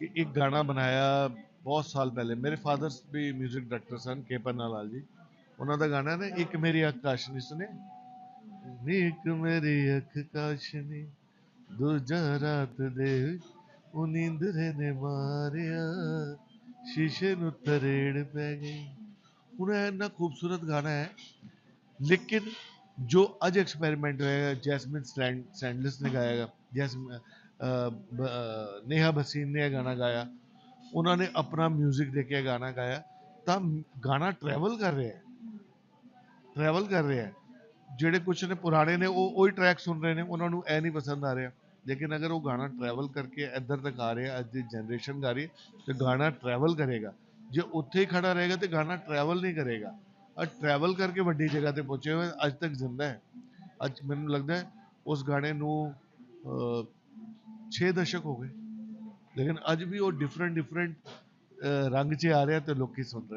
ਕਿ ਇੱਕ ਗਾਣਾ ਬਣਾਇਆ ਬਹੁਤ ਸਾਲ ਪਹਿਲੇ। ਮੇਰੇ ਫਾਦਰ ਵੀ 뮤직 ਡਾਇਰੈਕਟਰ ਸਨ ਕੇ ਪੰਨਾ ਜੀ। ਉਹਨਾਂ ਦਾ ਗਾਣਾ ਨੇ ਇੱਕ ਮੇਰੀ ਅੱਖ ਕਾਸ਼ਨੀ ਸੁਣੇ ਇੱਕ ਮੇਰੀ ਅੱਖ ਕਾਸ਼ਨੀ ਦੂਜਾ ਰਾਤ ਦੇ ਉਹ ਨੀਂਦਰੇ ਨੇ ਮਾਰਿਆ। ਸ਼ੀਸ਼ੇ ਨੂੰ ਤਰੇੜ ਪੈ ਗਈ। ਹੁਣ ਇੰਨਾ ਖੂਬਸੂਰਤ ਗਾਣਾ ਹੈ ਲੇਕਿਨ ਜੋ ਅੱਜ ਐਕਸਪੈਰੀਮੈਂਟ ਹੋਇਆ ਜੈਸਮਿਨ ਸੈਂਡ ਸੈਂਡਲਸ ਨੇ ਗਾਇਆ ਜੈਸਮ ਅਹ, ਨੇਹਾ ਭਸੀਨ ਨੇ ਇਹ ਗਾਣਾ ਗਾਇਆ। ਉਹਨਾਂ ਨੇ ਆਪਣਾ 뮤직 ਦੇ ਕੇ ਇਹ ਗਾਣਾ ਗਾਇਆ। ਤਾਂ ਗਾਣਾ ਟਰੈਵਲ ਕਰ ਰਿਹਾ ਹੈ। ਟਰੈਵਲ ਕਰ ਰਿਹਾ ਹੈ। ਜਿਹੜੇ ਕੁਝ ਨੇ ਪੁਰਾਣੇ ਨੇ, ਉਹ, ਉਹੀ ਟਰੈਕ ਸੁਣ ਰਹੇ ਨੇ। ਉਹਨਾਂ ਨੂੰ ਇਹ ਨਹੀਂ ਪਸੰਦ ਆ ਰਿਹਾ। ਲੇਕਿਨ ਅਗਰ ਉਹ ਗਾਣਾ ਟਰੈਵਲ ਕਰਕੇ ਇੱਧਰ ਤੱਕ ਆ ਰਿਹਾ, ਅੱਜ ਦੀ ਜਨਰੇਸ਼ਨ ਗਾ ਰਹੀ ਹੈ, ਤੇ ਗਾਣਾ ਟਰੈਵਲ ਕਰੇਗਾ। ਜੇ ਉੱਥੇ ਹੀ ਖੜਾ ਰਹੇਗਾ, ਤੇ ਗਾਣਾ ਟਰੈਵਲ ਨਹੀਂ ਕਰੇਗਾ। ਅੱਜ ਟਰੈਵਲ ਕਰਕੇ ਵੱਡੀ ਜਗ੍ਹਾ ਤੇ ਪਹੁੰਚੇ ਹੋਏ, ਅੱਜ ਤੱਕ ਜ਼ਿੰਦਾ ਹੈ। ਅੱਜ ਮੈਨੂੰ ਲੱਗਦਾ ਹੈ, ਉਸ ਗਾਣੇ ਨੂੰ 6 ਦਸ਼ਕ ਹੋ ਗਏ। ਲੇਕਿਨ ਅੱਜ ਵੀ ਉਹ ਡਿਫਰੈਂਟ ਡਿਫਰੈਂਟ ਰੰਗ 'ਚ ਆ ਰਿਹਾ ਤੇ ਲੋਕੀ ਸੁਣ ਰਹੇ।